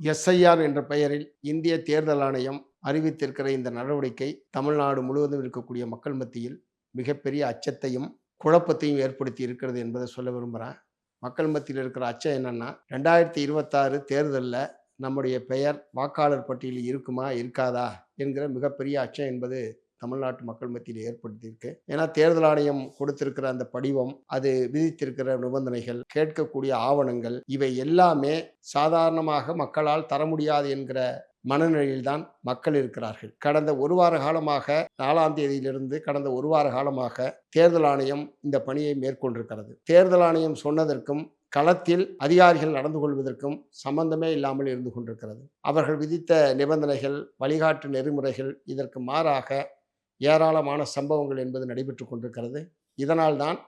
SIR என்ற பெயரில் இந்திய தேர்தல் ஆணையம் அறிவித்திருக்கிற இந்த நடவடிக்கை தமிழ்நாடு முழுவதும் இருக்கக்கூடிய மக்கள் மத்தியில் மிகப்பெரிய அச்சத்தையும் குழப்பத்தையும் ஏற்படுத்தி இருக்கிறது என்பதை சொல்ல விரும்புகிறேன் மக்கள் மத்தியில் இருக்கிற அச்சம் என்னென்னா ரெண்டாயிரத்தி இருபத்தாறு தேர்தலில் நம்முடைய பெயர் வாக்காளர் பட்டியலில் இருக்குமா இருக்காதா என்கிற மிகப்பெரிய அச்சம் என்பது தமிழ்நாட்டு மக்கள் மத்தியில் ஏற்படுத்தியிருக்கு. ஏன்னா தேர்தல் ஆணையம் கொடுத்திருக்கிற அந்த படிவம் அது விதித்திருக்கிற நிபந்தனைகள் கேட்கக்கூடிய ஆவணங்கள் இவை எல்லாமே சாதாரணமாக மக்களால் தர முடியாது என்கிற மனநிலையில்தான் மக்கள் இருக்கிறார்கள். கடந்த ஒரு வார காலமாக நாலாம் தேதியிலிருந்து கடந்த ஒரு வார காலமாக தேர்தல் ஆணையம் இந்த பணியை மேற்கொண்டிருக்கிறது. தேர்தல் ஆணையம் சொன்னதற்கும் களத்தில் அதிகாரிகள் நடந்து கொள்வதற்கும் சம்பந்தமே இல்லாமல் இருந்து கொண்டிருக்கிறது. அவர்கள் விதித்த நிபந்தனைகள் வழிகாட்டு நெறிமுறைகள் இதற்கு மாறாக ஏராளமான சம்பவங்கள் என்பது நடைபெற்று கொண்டிருக்கிறது. இதனால்தான்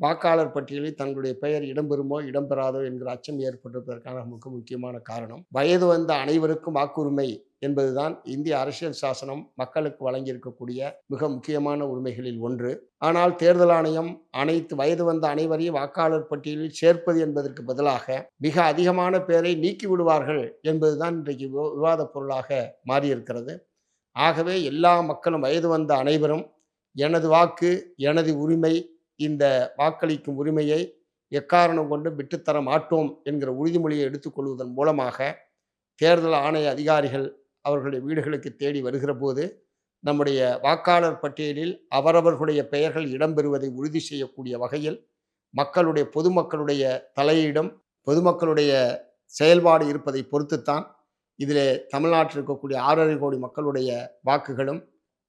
வாக்காளர் பட்டியலில் தங்களுடைய பெயர் இடம்பெறுமோ இடம்பெறாதோ என்கிற அச்சம் ஏற்பட்டிருப்பதற்கான மிக முக்கியமான காரணம். வயது வந்த அனைவருக்கும் வாக்குரிமை என்பதுதான் இந்திய அரசியல் சாசனம் மக்களுக்கு வழங்கியிருக்கக்கூடிய மிக முக்கியமான உரிமைகளில் ஒன்று. ஆனால் தேர்தல் ஆணையம் அனைத்து வயது வந்த அனைவரையும் வாக்காளர் பட்டியலில் சேர்ப்பது என்பதற்கு பதிலாக மிக அதிகமான பேரை நீக்கி விடுவார்கள் என்பதுதான் இன்றைக்கு விவாத விவாதப் பொருளாக மாறியிருக்கிறது. ஆகவே எல்லா மக்களும் வயது வந்த அனைவரும் எனது வாக்கு எனது உரிமை இந்த வாக்களிக்கும் உரிமையை எக்காரணம் கொண்டு விட்டுத்தர மாட்டோம் என்கிற உறுதிமொழியை எடுத்துக்கொள்வதன் மூலமாக தேர்தல் ஆணைய அதிகாரிகள் அவர்களுடைய வீடுகளுக்கு தேடி வருகிற போது நம்முடைய வாக்காளர் பட்டியலில் அவரவர்களுடைய பெயர்கள் இடம்பெறுவதை உறுதி செய்யக்கூடிய வகையில் மக்களுடைய பொதுமக்களுடைய தலையீடும் பொதுமக்களுடைய செயல்பாடு இருப்பதை பொறுத்துத்தான் இதில் தமிழ்நாட்டில் இருக்கக்கூடிய ஆறரை கோடி மக்களுடைய வாக்குகளும்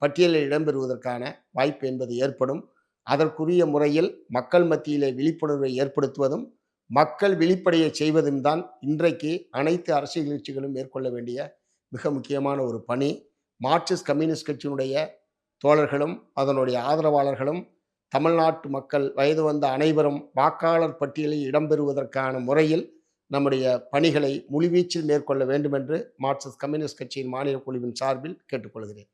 பட்டியலில் இடம்பெறுவதற்கான வாய்ப்பு என்பது ஏற்படும். அதற்குரிய முறையில் மக்கள் மத்தியிலே விழிப்புணர்வை ஏற்படுத்துவதும் மக்கள் விழிப்படைய செய்வதும் தான் இன்றைக்கு அனைத்து அரசியல் கட்சிகளும் மேற்கொள்ள வேண்டிய மிக முக்கியமான ஒரு பணி. மார்க்சிஸ்ட் கம்யூனிஸ்ட் கட்சியினுடைய தோழர்களும் அதனுடைய ஆதரவாளர்களும் தமிழ்நாட்டு மக்கள் வயது வந்த அனைவரும் வாக்காளர் பட்டியலில் இடம்பெறுவதற்கான முறையில் நம்முடைய பணிகளை முழுவீச்சில் மேற்கொள்ள வேண்டும் என்று மார்க்சிஸ்ட் கம்யூனிஸ்ட் கட்சியின் மாநில குழுவின் சார்பில் கேட்டுக்கொள்கிறேன்.